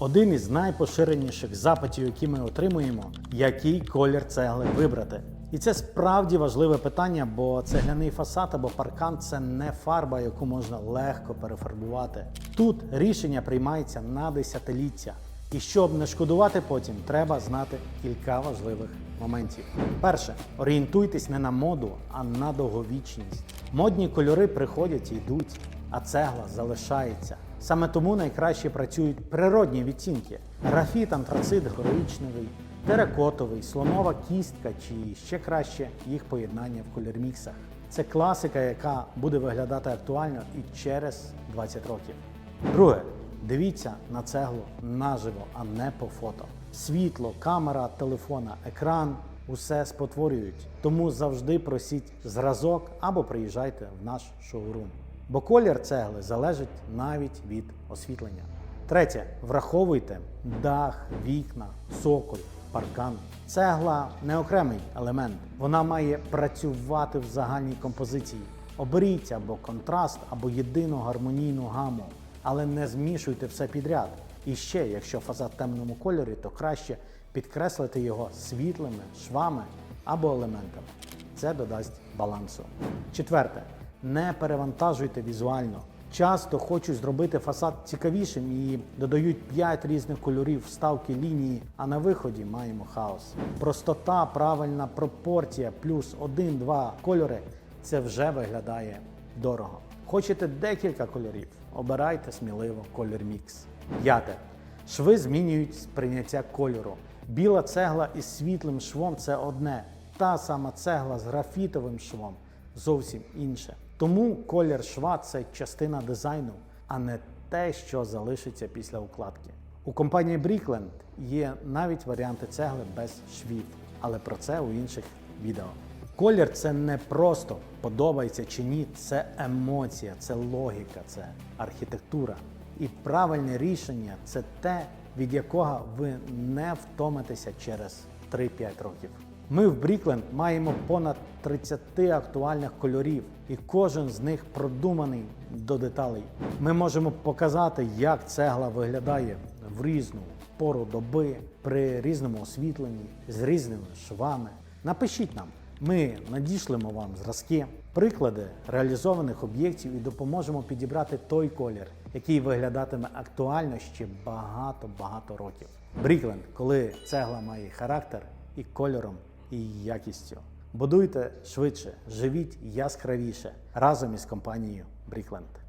Один із найпоширеніших запитів, які ми отримуємо, який колір цегли вибрати. І це справді важливе питання, бо цегляний фасад або паркан це не фарба, яку можна легко перефарбувати. Тут рішення приймається на десятиліття. І щоб не шкодувати потім, треба знати кілька важливих моментів. Перше, орієнтуйтесь не на моду, а на довговічність. Модні кольори приходять і йдуть, а цегла залишається. Саме тому найкраще працюють природні відтінки: графіт, антрацит, героїчний, теракотовий, слонова кістка чи ще краще їх поєднання в кольорміксах. Це класика, яка буде виглядати актуально і через 20 років. Друге, дивіться на цеглу наживо, а не по фото. Світло, камера, телефона, екран усе спотворюють. Тому завжди просіть зразок або приїжджайте в наш шоурум. Бо колір цегли залежить навіть від освітлення. Третє, враховуйте дах, вікна, цоколь, паркан. Цегла не окремий елемент. Вона має працювати в загальній композиції. Оберіть або контраст, або єдину гармонійну гаму, але не змішуйте все підряд. І ще, якщо фасад темному кольорі, то краще підкреслити його світлими швами або елементами. Це додасть балансу. Четверте, не перевантажуйте візуально. Часто хочуть зробити фасад цікавішим і додають 5 різних кольорів вставки лінії, а на виході маємо хаос. Простота, правильна пропорція, плюс 1-2 кольори це вже виглядає дорого. Хочете декілька кольорів? Обирайте сміливо колір мікс. П'яте. Шви змінюють сприйняття кольору. Біла цегла із світлим швом це одне. Та сама цегла з графітовим швом зовсім інше. Тому колір шва це частина дизайну, а не те, що залишиться після укладки. У компанії Brickland є навіть варіанти цегли без швів, але про це у інших відео. Колір це не просто подобається чи ні, це емоція, це логіка, це архітектура. І правильне рішення це те, від якого ви не втомитеся через 3-5 років. Ми в Брікленд маємо понад 30 актуальних кольорів, і кожен з них продуманий до деталей. Ми можемо показати, як цегла виглядає в різну пору доби, при різному освітленні, з різними швами. Напишіть нам, ми надішлемо вам зразки, приклади реалізованих об'єктів і допоможемо підібрати той колір, який виглядатиме актуально ще багато-багато років. Брікленд, коли цегла має характер і кольором, і якістю. Будуйте швидше, живіть яскравіше разом із компанією Брікленд.